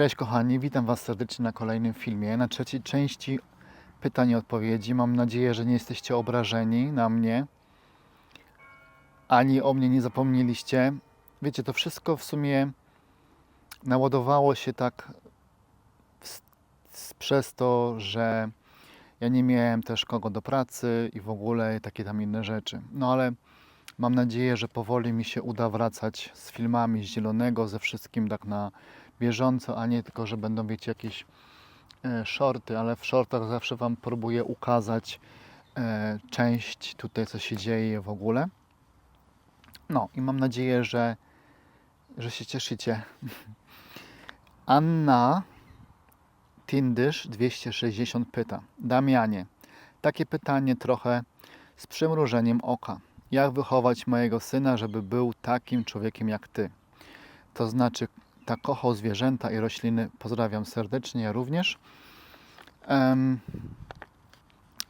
Cześć kochani, witam Was serdecznie na kolejnym filmie, na trzeciej części pytań i odpowiedzi. Mam nadzieję, że nie jesteście obrażeni na mnie, ani o mnie nie zapomnieliście. Wiecie, to wszystko w sumie naładowało się tak przez to, że ja nie miałem też kogo do pracy i w ogóle takie tam inne rzeczy. No ale mam nadzieję, że powoli mi się uda wracać z filmami z Zielonego, ze wszystkim tak na bieżąco, a nie tylko, że będą, wiecie, jakieś e, shorty, ale w shortach zawsze Wam próbuję ukazać e, część tutaj, co się dzieje w ogóle. No i mam nadzieję, że, że się cieszycie. Anna Tindysz 260 pyta. Damianie, takie pytanie trochę z przymrużeniem oka. Jak wychować mojego syna, żeby był takim człowiekiem jak ty? To znaczy, tak kochał zwierzęta i rośliny. Pozdrawiam serdecznie, ja również.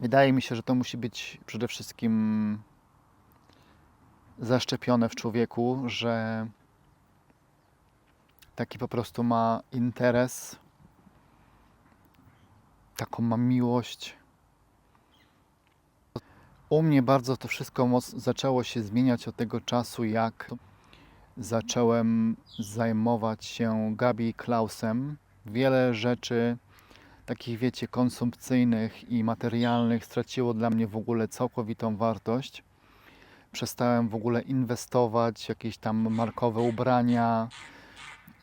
Wydaje mi się, że to musi być przede wszystkim zaszczepione w człowieku, że taki po prostu ma interes, taką ma miłość. U mnie bardzo to wszystko zaczęło się zmieniać od tego czasu, jak zacząłem zajmować się Gabi Klausem. Wiele rzeczy takich, wiecie, konsumpcyjnych i materialnych straciło dla mnie w ogóle całkowitą wartość. Przestałem w ogóle inwestować w jakieś tam markowe ubrania,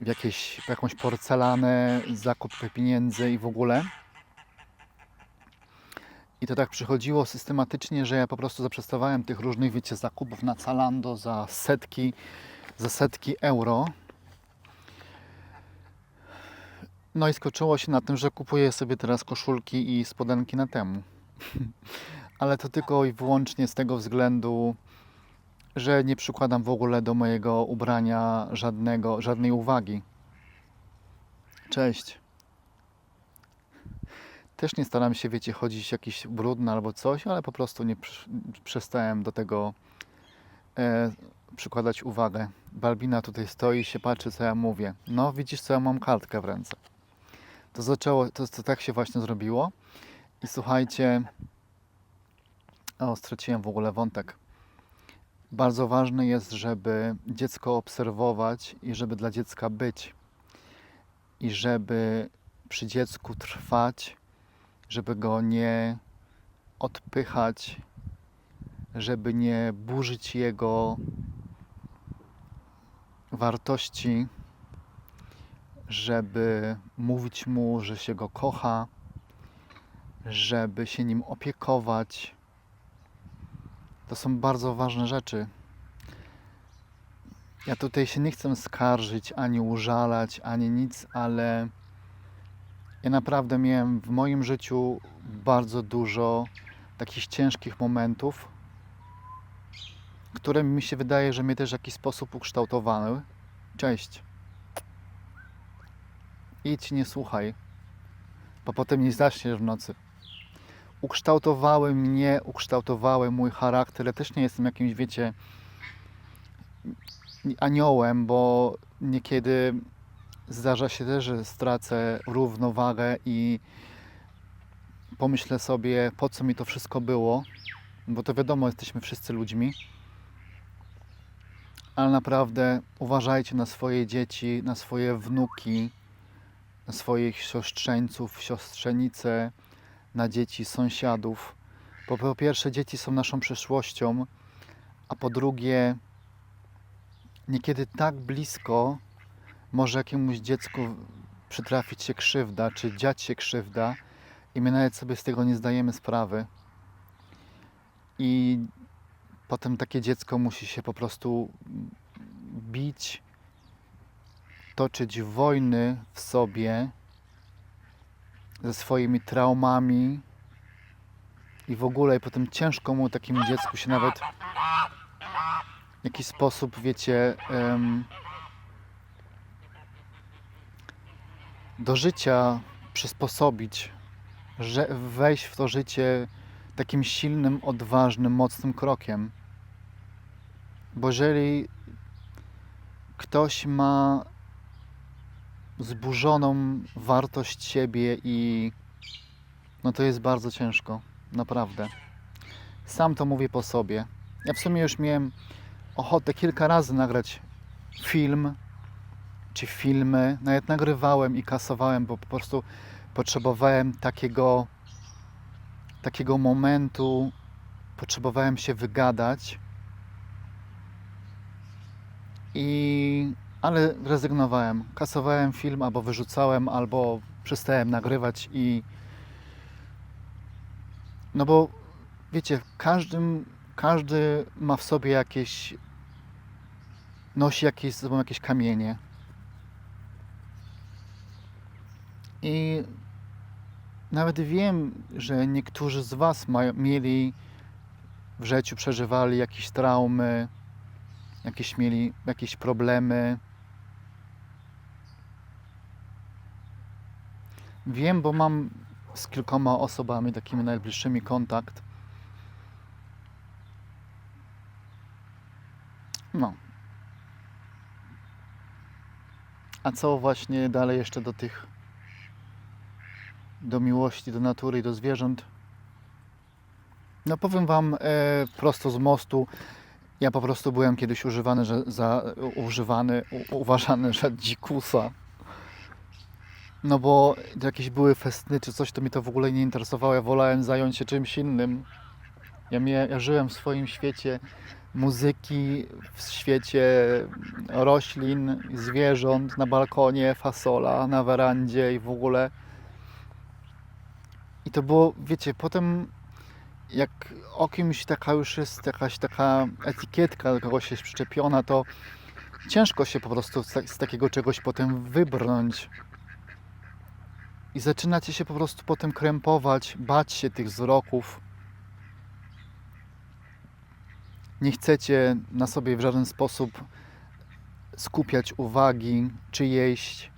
w, jakieś, w jakąś porcelanę, zakup pieniędzy i w ogóle. I to tak przychodziło systematycznie, że ja po prostu zaprzestawałem tych różnych, wiecie, zakupów na Zalando za setki, za setki euro. No i skończyło się na tym, że kupuję sobie teraz koszulki i spodenki na temu. Ale to tylko i wyłącznie z tego względu, że nie przykładam w ogóle do mojego ubrania żadnego, żadnej uwagi. Cześć. Też nie staram się, wiecie, chodzić jakiś brudny albo coś, ale po prostu nie przestałem do tego e, przykładać uwagę. Balbina tutaj stoi, się patrzy, co ja mówię. No, widzisz, co ja mam kartkę w ręce. To zaczęło, to, to tak się właśnie zrobiło. I słuchajcie, o, straciłem w ogóle wątek. Bardzo ważne jest, żeby dziecko obserwować i żeby dla dziecka być. I żeby przy dziecku trwać, żeby go nie odpychać, żeby nie burzyć jego wartości, żeby mówić mu, że się go kocha, żeby się nim opiekować. To są bardzo ważne rzeczy. Ja tutaj się nie chcę skarżyć, ani użalać, ani nic, ale ja naprawdę miałem w moim życiu bardzo dużo takich ciężkich momentów, które mi się wydaje, że mnie też w jakiś sposób ukształtowały. Cześć. Idź, nie słuchaj, bo potem nie zaśniesz w nocy. Ukształtowały mnie, ukształtowały mój charakter. Ja też nie jestem jakimś, wiecie, aniołem, bo niekiedy zdarza się też, że stracę równowagę i pomyślę sobie, po co mi to wszystko było, bo to wiadomo, jesteśmy wszyscy ludźmi. Ale naprawdę uważajcie na swoje dzieci, na swoje wnuki, na swoich siostrzeńców, siostrzenice, na dzieci sąsiadów. Bo po pierwsze, dzieci są naszą przyszłością, a po drugie, niekiedy tak blisko może jakiemuś dziecku przytrafić się krzywda, czy dziać się krzywda, i my nawet sobie z tego nie zdajemy sprawy. I potem takie dziecko musi się po prostu bić, toczyć wojny w sobie ze swoimi traumami i w ogóle i potem ciężko mu takiemu dziecku się nawet w jakiś sposób, wiecie, em, do życia przysposobić, że wejść w to życie takim silnym, odważnym, mocnym krokiem. Bo jeżeli ktoś ma zburzoną wartość siebie i no to jest bardzo ciężko, naprawdę. Sam to mówię po sobie. Ja w sumie już miałem ochotę kilka razy nagrać film czy filmy. Nawet nagrywałem i kasowałem, bo po prostu potrzebowałem takiego takiego momentu, potrzebowałem się wygadać. I ale rezygnowałem. Kasowałem film, albo wyrzucałem, albo przestałem nagrywać i no bo wiecie, każdym, każdy ma w sobie jakieś nosi jakieś ze sobą jakieś kamienie. I nawet wiem, że niektórzy z Was mają, mieli w życiu, przeżywali jakieś traumy, jakieś mieli jakieś problemy. Wiem, bo mam z kilkoma osobami takimi najbliższymi kontakt. No. A co właśnie dalej jeszcze do tych do miłości do natury i do zwierząt? No powiem Wam e, prosto z mostu. Ja po prostu byłem kiedyś używany, że za używany, u, uważany za dzikusa. No bo jakieś były festyny czy coś, to mi to w ogóle nie interesowało. Ja wolałem zająć się czymś innym. Ja, mia- ja żyłem w swoim świecie muzyki, w świecie roślin, zwierząt, na balkonie, fasola, na werandzie i w ogóle. I to było, wiecie, potem jak o kimś taka już jest jakaś taka etykietka do kogoś jest przyczepiona, to ciężko się po prostu z, tak- takiego czegoś potem wybrnąć. I zaczynacie się po prostu potem krępować, bać się tych wzroków. Nie chcecie na sobie w żaden sposób skupiać uwagi czyjejś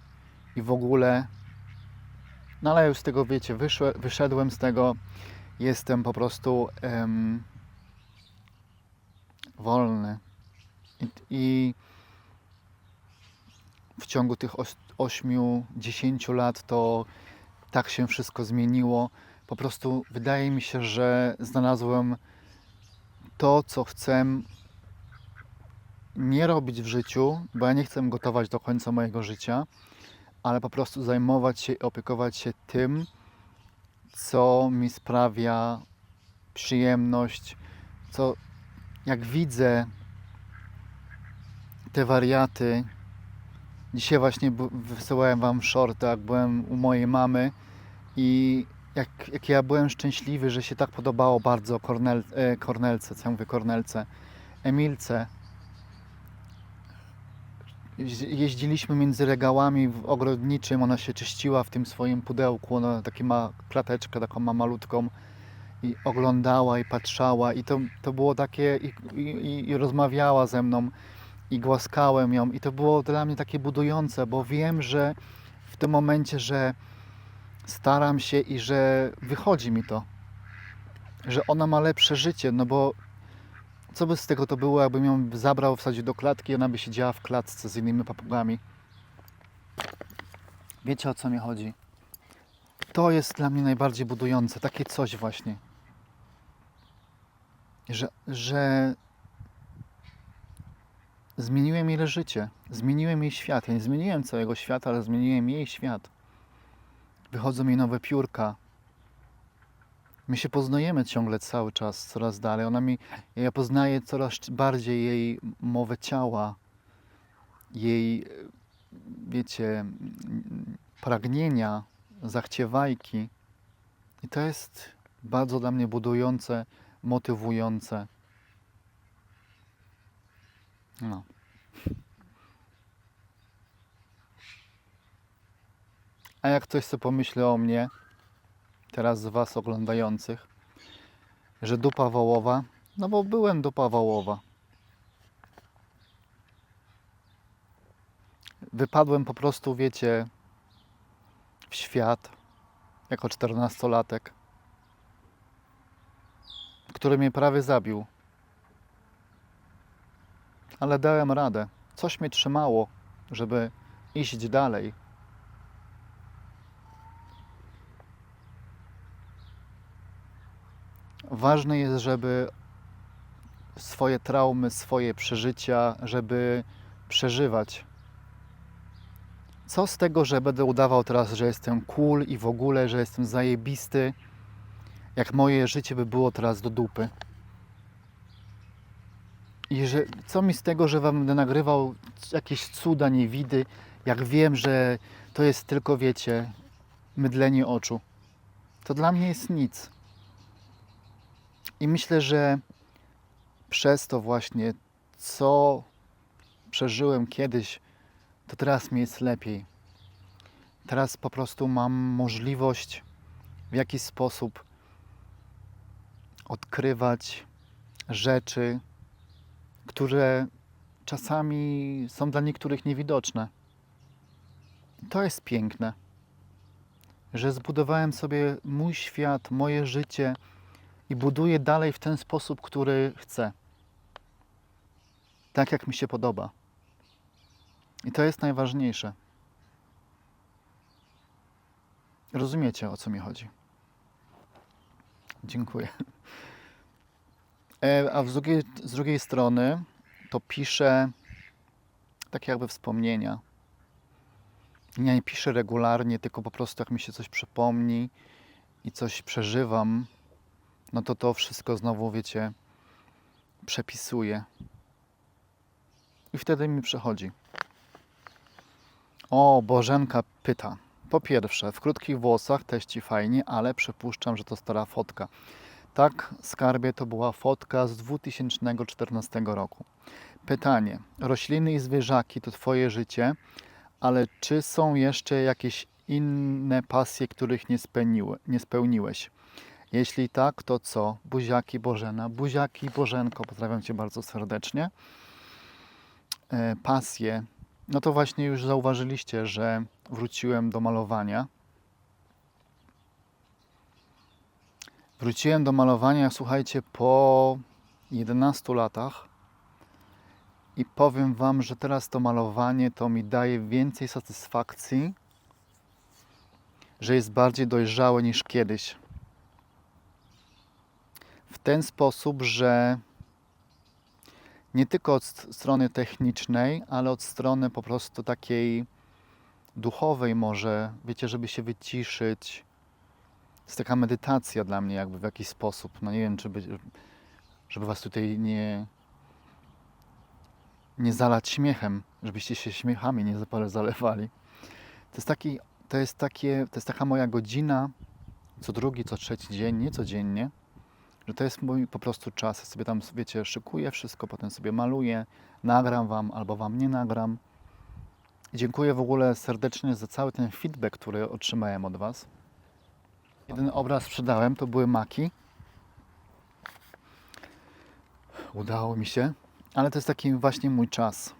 i w ogóle. No ale już z tego wiecie, wyszedłem z tego, jestem po prostu em, wolny. I, I w ciągu tych 8-10 lat to tak się wszystko zmieniło. Po prostu wydaje mi się, że znalazłem to, co chcę nie robić w życiu, bo ja nie chcę gotować do końca mojego życia, ale po prostu zajmować się i opiekować się tym, co mi sprawia przyjemność, co jak widzę te wariaty. Dzisiaj właśnie wysyłałem Wam shorty, jak byłem u mojej mamy i jak, jak ja byłem szczęśliwy, że się tak podobało bardzo Kornel, e, Kornelce, co ja mówię Kornelce, Emilce. Jeździ- Jeździliśmy między regałami w ogrodniczym, ona się czyściła w tym swoim pudełku, ona takie ma klateczkę, taką ma malutką i oglądała i patrzała i to, to było takie i, i, i rozmawiała ze mną i głaskałem ją i to było dla mnie takie budujące, bo wiem, że w tym momencie, że staram się i że wychodzi mi to, że ona ma lepsze życie, no bo co by z tego to było, jakbym ją zabrał, wsadził do klatki i ona by siedziała w klatce z innymi papugami. Wiecie o co mi chodzi? To jest dla mnie najbardziej budujące, takie coś właśnie. Że, że zmieniłem jej życie, zmieniłem jej świat. Ja nie zmieniłem całego świata, ale zmieniłem jej świat. Wychodzą mi nowe piórka. My się poznajemy ciągle cały czas, coraz dalej. Ona mi, ja poznaję coraz bardziej jej mowę ciała, jej, wiecie, pragnienia, zachciewajki. I to jest bardzo dla mnie budujące, motywujące. No. A jak ktoś sobie pomyśli o mnie, teraz z Was oglądających, że dupa wołowa, no bo byłem dupa wołowa. Wypadłem po prostu, wiecie, w świat jako czternastolatek, który mnie prawie zabił. Ale dałem radę. Coś mnie trzymało, żeby iść dalej. Ważne jest, żeby swoje traumy, swoje przeżycia, żeby przeżywać. Co z tego, że będę udawał teraz, że jestem cool i w ogóle, że jestem zajebisty, jak moje życie by było teraz do dupy. I że co mi z tego, że wam będę nagrywał jakieś cuda, niewidy, jak wiem, że to jest tylko, wiecie, mydlenie oczu. To dla mnie jest nic. I myślę, że przez to właśnie, co przeżyłem kiedyś, to teraz mi jest lepiej. Teraz po prostu mam możliwość w jakiś sposób odkrywać rzeczy, które czasami są dla niektórych niewidoczne. To jest piękne, że zbudowałem sobie mój świat, moje życie i buduję dalej w ten sposób, który chcę. Tak jak mi się podoba. I to jest najważniejsze. Rozumiecie, o co mi chodzi. Dziękuję. E, a z drugiej, z drugiej strony to piszę tak jakby wspomnienia. Nie piszę regularnie, tylko po prostu jak mi się coś przypomni i coś przeżywam, no to to wszystko znowu, wiecie, przepisuję. I wtedy mi przechodzi. O, Bożenka pyta. Po pierwsze, w krótkich włosach też ci fajnie, ale przypuszczam, że to stara fotka. Tak, skarbie to była fotka z 2014 roku. Pytanie. Rośliny i zwierzaki to twoje życie, ale czy są jeszcze jakieś inne pasje, których nie, spełniły, nie spełniłeś? Jeśli tak, to co? Buziaki Bożena. Buziaki Bożenko, pozdrawiam Cię bardzo serdecznie. E, pasje. No to właśnie już zauważyliście, że wróciłem do malowania. Wróciłem do malowania, słuchajcie, po 11 latach. I powiem Wam, że teraz to malowanie to mi daje więcej satysfakcji, że jest bardziej dojrzałe niż kiedyś. W ten sposób, że nie tylko od strony technicznej, ale od strony po prostu takiej duchowej może, wiecie, żeby się wyciszyć. Jest taka medytacja dla mnie jakby w jakiś sposób. No nie wiem, czy by, żeby was tutaj nie nie zalać śmiechem, żebyście się śmiechami nie zalewali. To jest taki, to jest takie, to jest taka moja godzina co drugi, co trzeci dzień, nie codziennie, że to jest mój po prostu czas. Sobie tam, wiecie, szykuję wszystko, potem sobie maluję, nagram Wam albo Wam nie nagram. Dziękuję w ogóle serdecznie za cały ten feedback, który otrzymałem od Was. Jeden obraz sprzedałem, to były maki. Udało mi się, ale to jest taki właśnie mój czas.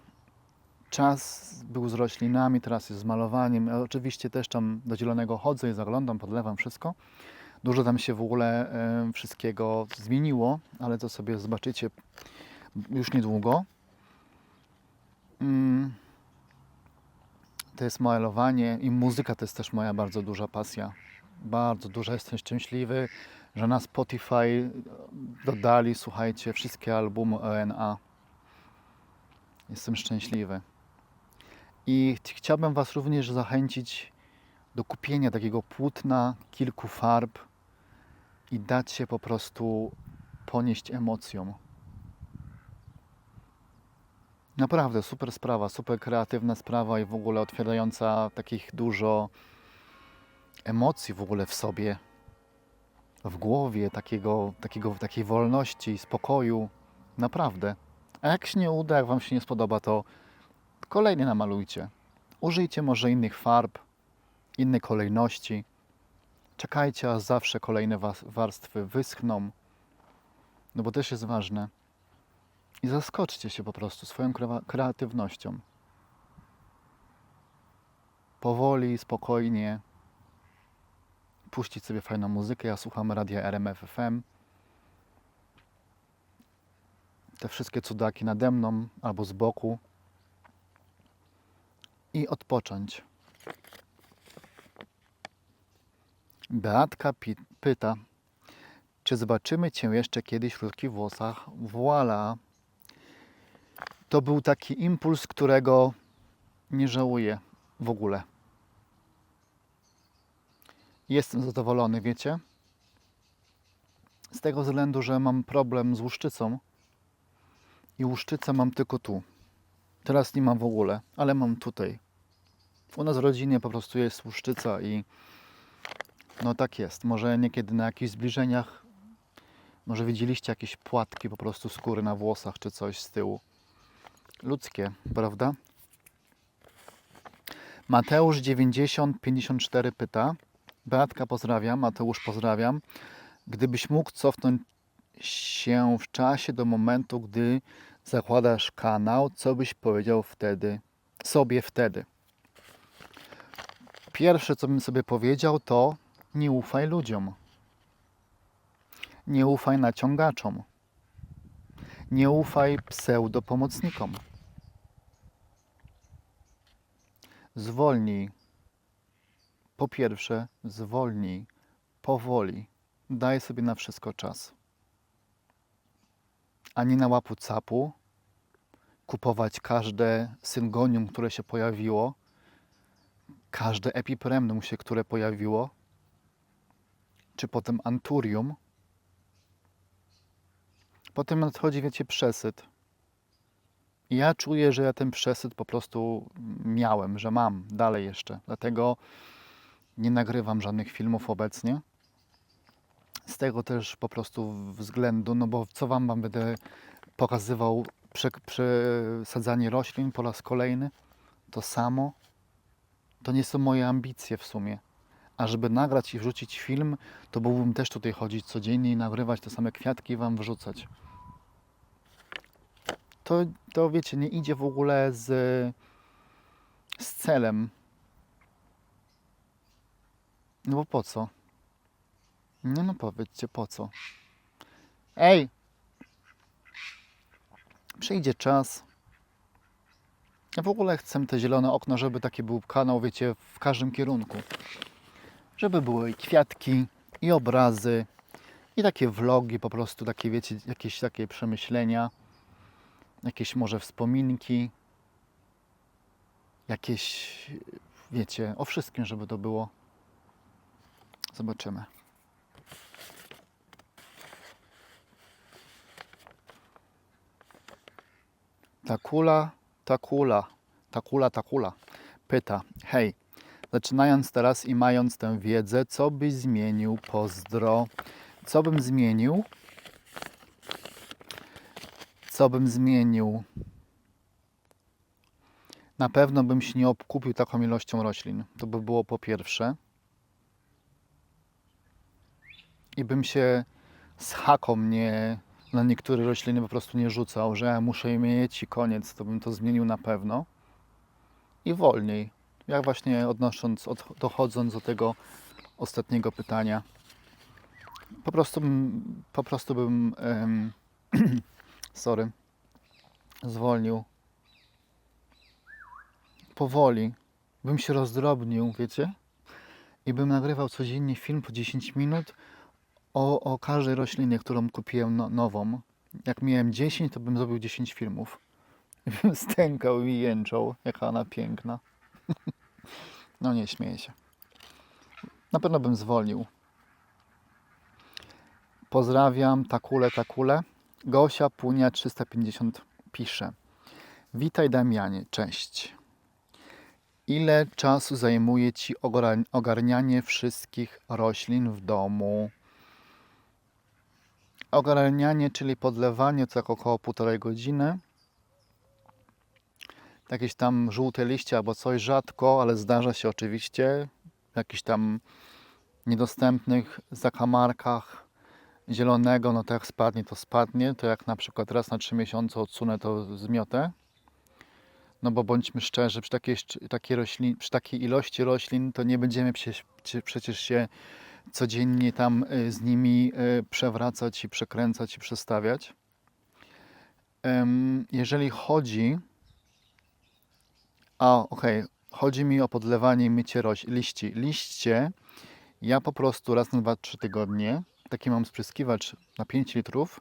Czas był z roślinami, teraz jest z malowaniem. Oczywiście też tam do zielonego chodzę i zaglądam, podlewam wszystko. Dużo tam się w ogóle wszystkiego zmieniło, ale to sobie zobaczycie już niedługo. Mm. To jest malowanie i muzyka to jest też moja bardzo duża pasja. Bardzo duża. Jestem szczęśliwy, że na Spotify dodali, słuchajcie, wszystkie albumy ONA. Jestem szczęśliwy. I ch- chciałbym Was również zachęcić do kupienia takiego płótna, kilku farb i dać się po prostu ponieść emocjom. Naprawdę super sprawa, super kreatywna sprawa i w ogóle otwierająca takich dużo emocji w ogóle w sobie, w głowie, takiego, takiego, takiej wolności, spokoju. Naprawdę. A jak się nie uda, jak Wam się nie spodoba, to kolejny namalujcie. Użyjcie może innych farb, innej kolejności. Czekajcie, aż zawsze kolejne warstwy wyschną, no bo też jest ważne. I zaskoczcie się po prostu swoją kreatywnością. Powoli, spokojnie. Puścić sobie fajną muzykę. Ja słucham radia RMF FM. Te wszystkie cudaki nade mną albo z boku. I odpocząć. Beatka pyta, Czy zobaczymy Cię jeszcze kiedyś w krótkich włosach? Voila. To był taki impuls, którego nie żałuję w ogóle. Jestem zadowolony, wiecie? Z tego względu, że mam problem z łuszczycą i łuszczycę mam tylko tu. Teraz nie mam w ogóle, ale mam tutaj. U nas w rodzinie po prostu jest łuszczyca i no tak jest. Może niekiedy na jakichś zbliżeniach, może widzieliście jakieś płatki po prostu skóry na włosach czy coś z tyłu. Ludzkie, prawda? Mateusz 9054 pyta. Beatka pozdrawiam, Mateusz pozdrawiam. Gdybyś mógł cofnąć się w czasie do momentu, gdy zakładasz kanał, co byś powiedział wtedy, sobie wtedy? Pierwsze, co bym sobie powiedział, to nie ufaj ludziom. Nie ufaj naciągaczom. Nie ufaj pseudopomocnikom. Zwolnij. Po pierwsze, zwolnij. Powoli. Daj sobie na wszystko czas. A nie na łapu capu kupować każde syngonium, które się pojawiło, każde epipremnum się, które pojawiło, czy potem anturium. Potem nadchodzi, wiecie, przesyt. I ja czuję, że ja ten przesyt po prostu miałem, że mam dalej jeszcze. Dlatego nie nagrywam żadnych filmów obecnie. Z tego też po prostu względu, no bo co wam będę pokazywał prze, przesadzanie roślin po raz kolejny? To samo. To nie są moje ambicje w sumie. A żeby nagrać i wrzucić film, to byłbym też tutaj chodzić codziennie i nagrywać te same kwiatki i wam wrzucać. To, to wiecie, nie idzie w ogóle z, z celem. No bo po co? Nie no powiedzcie po co. Ej! Przyjdzie czas. Ja w ogóle chcę te zielone okno, żeby taki był kanał, wiecie, w każdym kierunku. Żeby były i kwiatki, i obrazy, i takie vlogi, po prostu takie, wiecie, jakieś takie przemyślenia, jakieś może wspominki, jakieś, wiecie, o wszystkim, żeby to było. Zobaczymy. Ta kula, ta kula, ta kula, ta kula pyta: Hej, zaczynając teraz i mając tę wiedzę, co byś zmienił? Pozdro. Co bym zmienił? Co bym zmienił? Na pewno bym się nie obkupił taką ilością roślin. To by było po pierwsze. I bym się z haką nie, na niektóre rośliny po prostu nie rzucał, że muszę je mieć i koniec, to bym to zmienił na pewno. I wolniej. Jak właśnie odnosząc, od, dochodząc do tego ostatniego pytania. Po prostu po prostu bym em, sorry, zwolnił. Powoli. Bym się rozdrobnił, wiecie? I bym nagrywał codziennie film po 10 minut o, o każdej roślinie, którą kupiłem no, nową. Jak miałem 10, to bym zrobił 10 filmów. I bym stękał i jęczał, jaka ona piękna. no nie, śmieję się. Na pewno bym zwolnił. Pozdrawiam, takule, takule. Gosia Punia 350 pisze. Witaj Damianie, cześć. Ile czasu zajmuje Ci ogarnianie wszystkich roślin w domu? Ogarnianie, czyli podlewanie, tak około półtorej godziny. Jakieś tam żółte liście albo coś rzadko, ale zdarza się oczywiście. W jakichś tam niedostępnych zakamarkach zielonego, no to jak spadnie, to spadnie. To jak na przykład raz na trzy miesiące odsunę, to zmiotę. No bo bądźmy szczerzy, przy takiej, takiej, roślin, przy takiej ilości roślin to nie będziemy przecież, się codziennie tam y, z nimi y, przewracać i przekręcać i przestawiać. Jeżeli chodzi. A, okej. Chodzi mi o podlewanie i mycie roś- liści. Liście ja po prostu raz na 2-3 tygodnie taki mam spryskiwacz na 5 litrów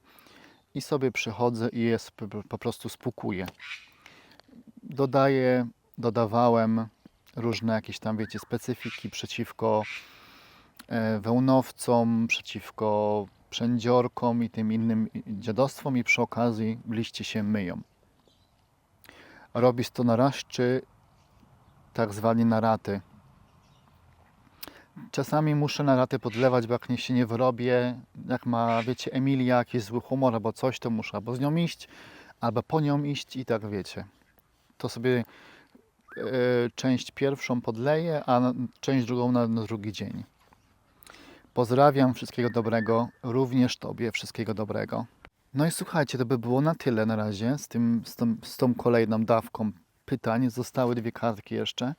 i sobie przychodzę i je sp- po prostu spłukuję. Dodaję, dodawałem różne jakieś tam, wiecie, specyfiki przeciwko e, wełnowcom, przeciwko przędziorkom i tym innym dziadostwom i przy okazji liście się myją. Robi to na raszczy, tak zwani na raty. Czasami muszę na raty podlewać, bo jak nie się nie wyrobię, jak ma, wiecie, Emilia jakiś zły humor albo coś, to muszę albo z nią iść, albo po nią iść i tak wiecie. To sobie e, część pierwszą podleję, a część drugą na, na drugi dzień. Pozdrawiam, wszystkiego dobrego, również Tobie wszystkiego dobrego. No i słuchajcie, to by było na tyle na razie z, tym, z, tą, z tą kolejną dawką pytań. Zostały dwie kartki jeszcze.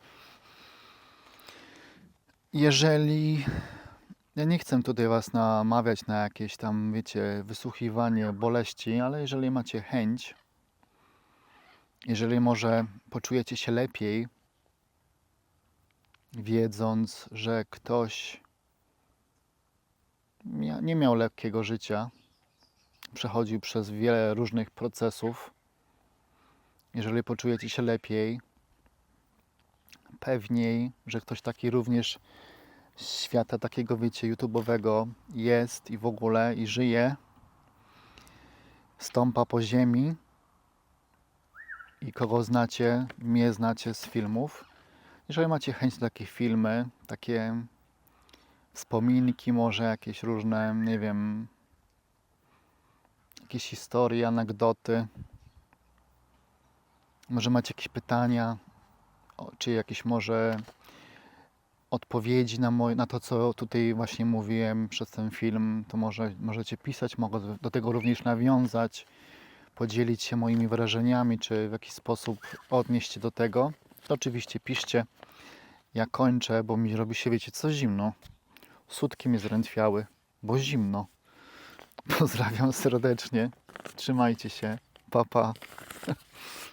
Jeżeli. Ja nie chcę tutaj Was namawiać na jakieś tam, wiecie, wysłuchiwanie boleści, ale jeżeli macie chęć, jeżeli może poczujecie się lepiej, wiedząc, że ktoś nie miał lekkiego życia, przechodził przez wiele różnych procesów. Jeżeli poczujecie się lepiej, pewniej, że ktoś taki również świata takiego, wiecie, YouTube'owego jest i w ogóle i żyje, stąpa po ziemi i kogo znacie, mnie znacie z filmów. Jeżeli macie chęć na takie filmy, takie wspominki, może jakieś różne, nie wiem, jakieś historie, anegdoty. Może macie jakieś pytania, czy jakieś może odpowiedzi na, na to, co tutaj właśnie mówiłem przez ten film, to może możecie pisać, mogę do tego również nawiązać, podzielić się moimi wrażeniami, czy w jakiś sposób odnieść się do tego. To oczywiście piszcie. Ja kończę, bo mi robi się, wiecie, co zimno. Sutki mnie zrętwiały, bo zimno. Pozdrawiam serdecznie. Trzymajcie się. Pa, pa.